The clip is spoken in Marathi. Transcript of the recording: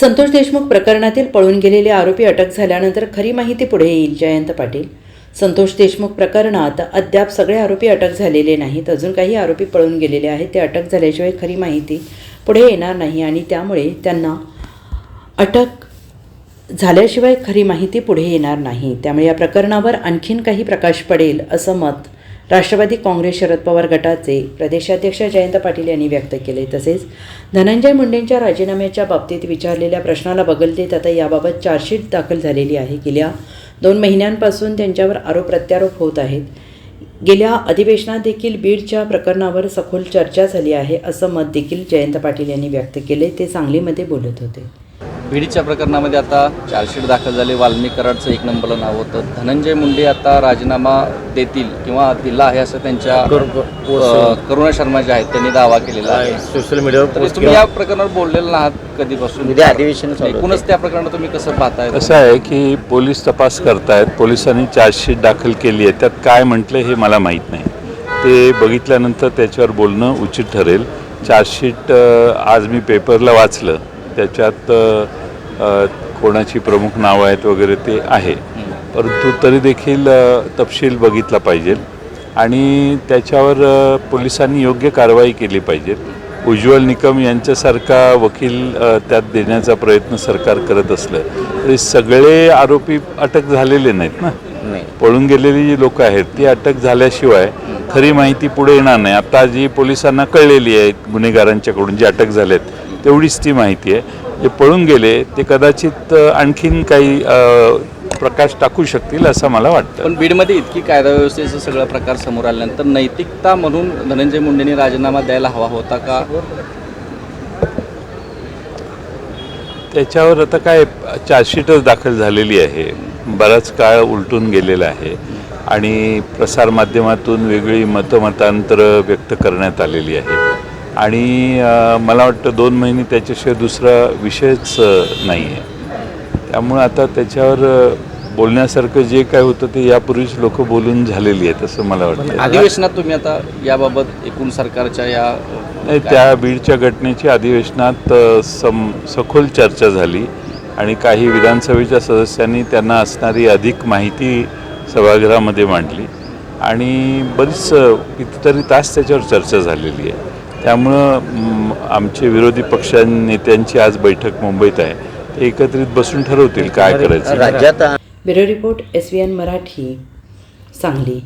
संतोष देशमुख प्रकरणातील पळून गेलेले आरोपी अटक झाल्यानंतर खरी माहिती पुढे येईल. जयंत पाटील. संतोष देशमुख प्रकरणात अद्याप सगळे आरोपी अटक झालेले नाहीत. अजून काही आरोपी पळून गेलेले आहेत. ते अटक झाल्याशिवाय खरी माहिती पुढे येणार नाही आणि त्यामुळे त्यांना अटक झाल्याशिवाय खरी माहिती पुढे येणार नाही. त्यामुळे या प्रकरणावर आणखीन काही प्रकाश पडेल असं मत राष्ट्रवादी काँग्रेस शरद पवार गटाचे प्रदेशाध्यक्ष जयंत पाटील यांनी व्यक्त केले. तसेच धनंजय मुंडेंच्या राजीनाम्याच्या बाबतीत विचारलेल्या प्रश्नाला बगल देत आता याबाबत चार्जशीट दाखल झालेली आहे. गेल्या दोन महिन्यांपासून त्यांच्यावर आरोप प्रत्यारोप होत आहेत. गेल्या अधिवेशनात देखील बीडच्या प्रकरणावर सखोल चर्चा झाली आहे असं मत देखील जयंत पाटील यांनी व्यक्त केले. ते सांगलीमध्ये बोलत होते. बीडच्या प्रकरणामध्ये आता चार्जशीट दाखल झाले. वाल्मिक कराडचं एक नंबरला नाव होतं. धनंजय मुंडे आता राजीनामा देतील किंवा दिला आहे असं त्यांच्या करुणा शर्मा जे आहेत त्यांनी दावा केलेला आहे. सोशल मीडियावर तुम्ही या प्रकरणावर बोललेलं नाहात कधीपासून? अधिवेशन. एकूणच त्या प्रकरणात तुम्ही कसं पाहताय? असं आहे की पोलीस तपास करतायत. पोलिसांनी चार्जशीट दाखल केली आहे. त्यात काय म्हटलं हे मला माहीत नाही. ते बघितल्यानंतर त्याच्यावर बोलणं उचित ठरेल. चार्जशीट आज मी पेपरला वाचलं. त्याच्यात कोणाची प्रमुख नावं आहेत वगैरे ते आहे. परंतु तरी देखील तपशील बघितला पाहिजे आणि त्याच्यावर पोलिसांनी योग्य कारवाई केली पाहिजे. उज्ज्वल निकम यांच्यासारखा वकील त्यात देण्याचा प्रयत्न सरकार करत असलं तरी सगळे आरोपी अटक झालेले नाहीत ना? पळून गेलेली जी लोक आहेत ती अटक झाल्याशिवाय खरी माहिती पुढे येणार नाही. आता जी पोलिसांना कळलेली आहे गुन्हेगारांच्याकडून जी अटक झालेत तेवढीच ती माहिती आहे. जे पळून गेले ते कदाचित आणखीन काही प्रकाश टाकू शकतील असं मला वाटतं. पण बीडमध्ये इतकी कायदा व्यवस्थेचा सगळा प्रकार समोर आल्यानंतर नैतिकता म्हणून धनंजय मुंडेंनी राजीनामा द्यायला हवा होता का? त्याच्यावर आता काय चार्जशीटच दाखल झालेली आहे. बराच काळ उलटून गेलेला आहे आणि प्रसारमाध्यमातून वेगळी मतमतांतरं व्यक्त करण्यात आलेली आहे. आणि मला वाटतं दोन महिने त्याच्याशिवाय दुसरा विषयच नाही आहे त्यामुळं आता त्याच्यावर बोलण्यासारखं जे काय होतं ते यापूर्वीच लोक बोलून झालेली आहेत असं मला वाटतं. अधिवेशनात तुम्ही आता याबाबत एकूण सरकारच्या या नाही त्या बीडच्या घटनेची अधिवेशनात सम सखोल चर्चा झाली. आणि काही विधानसभेच्या सदस्यांनी त्यांना असणारी अधिक माहिती सभागृहामध्ये मांडली. आणि बरीच कितीतरी तास त्याच्यावर चर्चा झालेली आहे. त्यामुळं आमचे विरोधी पक्ष नेत्यांची आज बैठक मुंबईत आहे. ते एकत्रित बसून ठरवतील काय करायचं. राज्यात bureau report S V N Marathi Sangli.